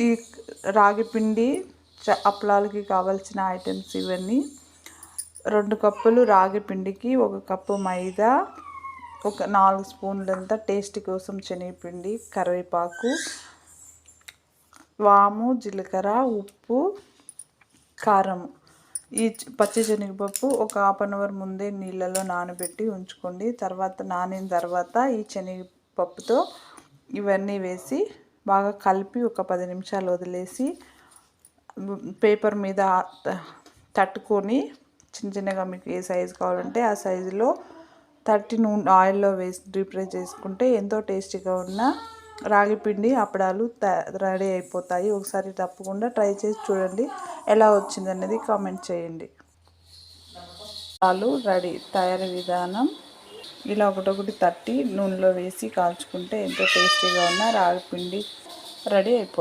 ఈ రాగి పిండి చ అప్పలాలకి కావాల్సిన ఐటమ్స్ ఇవన్నీ. రెండు కప్పులు రాగి పిండికి ఒక కప్పు మైదా ఒక నాలుగు స్పూన్లంతా టేస్ట్ కోసం శనగపిండి కరివేపాకు వాము జీలకర్ర ఉప్పు కారం. ఈ పచ్చి శనగపప్పు ఒక హాఫ్ అన్ అవర్ ముందే నీళ్ళలో నానబెట్టి ఉంచుకోండి. తర్వాత నానిన తర్వాత ఈ శనగపప్పుతో ఇవన్నీ వేసి బాగా కలిపి ఒక పది నిమిషాలు వదిలేసి పేపర్ మీద తట్టుకొని చిన్న చిన్నగా మీకు ఏ సైజు కావాలంటే ఆ సైజులో థర్టీ నూనె ఆయిల్లో వేసి డీప్ ఫ్రై చేసుకుంటే ఎంతో టేస్టీగా ఉన్న రాగి పిండి అప్పడాలు రెడీ అయిపోతాయి. ఒకసారి తప్పకుండా ట్రై చేసి చూడండి. ఎలా వచ్చిందనేది కామెంట్ చేయండి. పాలు రెడీ తయారీ విధానం ఇలా ఒకటొకటి తట్టి నూనెలో వేసి కాల్చుకుంటే ఎంతో టేస్టీగా ఉన్న రాగి పిండి రెడీ అయిపోతుంది